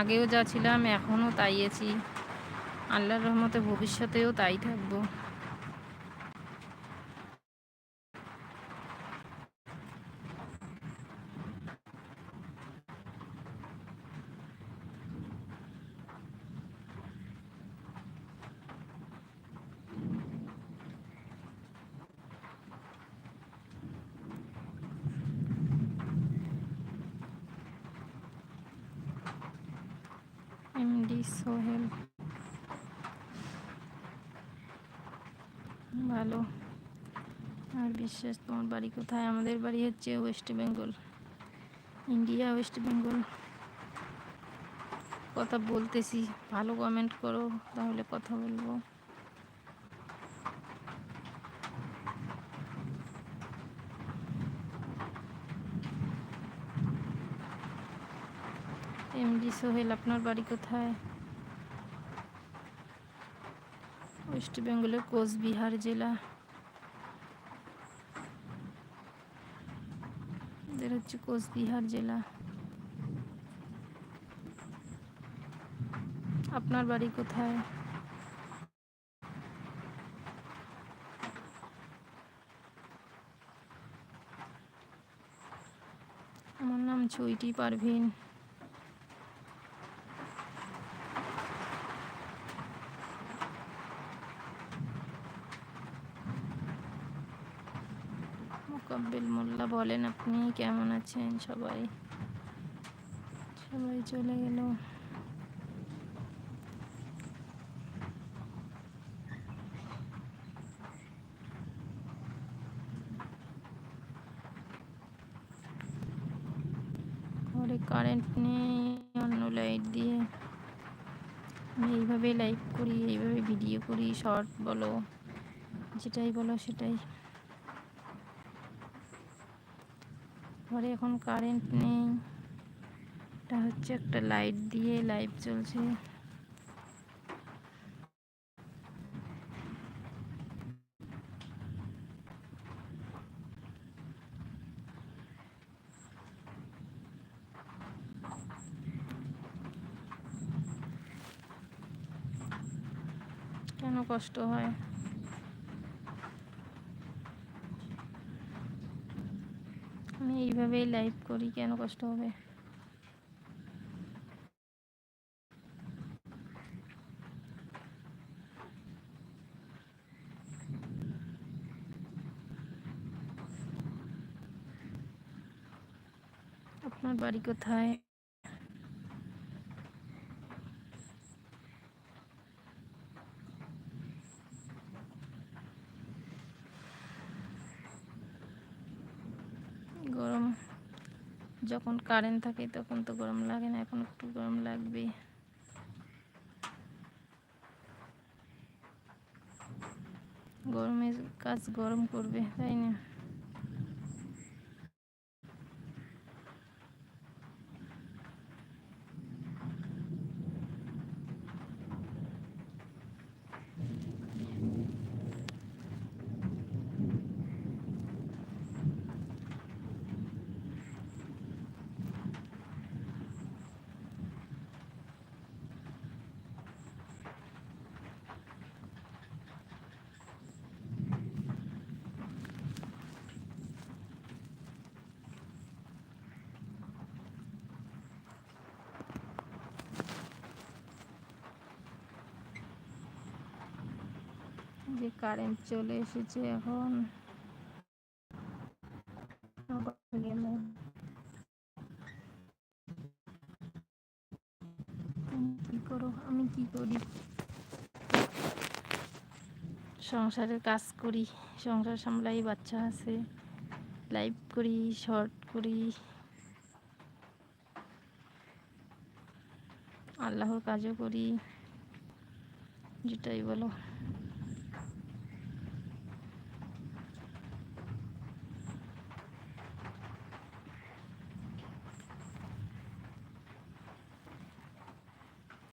আগেও যা ছিলাম এখনও তাই আছি। আল্লাহর রহমতে ভবিষ্যতেও তাই থাকব এমডি সোহেল ভালো আর বিশ্বাস তোমার বাড়ি কোথায় আমাদের বাড়ি হচ্ছে West Bengal India West Bengal কথা বলতেছি ভালো কমেন্ট করো তাহলে কথা বলব এমডি সোহেল, আপনার বাড়ি কোথায়? ওয়েস্ট বেঙ্গলের কোচবিহার জেলা। এদের হচ্ছে কোচবিহার জেলা। আপনার বাড়ি কোথায়? আমার নাম চৈটি পারভিন। মোকাব্বিল মোল্লা বলেন, আপনি কেমন আছেন সবাই? সবাই চলে গেল। কারেন্ট নেই, অন্য লাইট দিয়ে। আমি এইভাবে লাইভ করি, এইভাবে ভিডিও করি শর্ট বলো, যেটাই বলো সেটাই। ঘরে এখন কারেন্ট নেই। এটা হচ্ছে একটা লাইট দিয়ে লাইভ চলছে কেন কষ্ট হয়? আমি এইভাবেই লাইভ করি কেন কষ্ট হবে? আপনার বাড়ি কোথায় গরম যখন কারেন্ট থাকে তখন তো গরম লাগে না, এখন একটু গরম লাগবে গরমের কাজ গরম করবে, তাই না? যে কারেন্ট চলে এসেছে এখন। কি করো? আমি কি করি? সংসারের কাজ করি, সংসার সামলাই, বাচ্চা আছে লাইভ করি শর্ট করি। আল্লাহর কাজও করি, যেটাই বলো।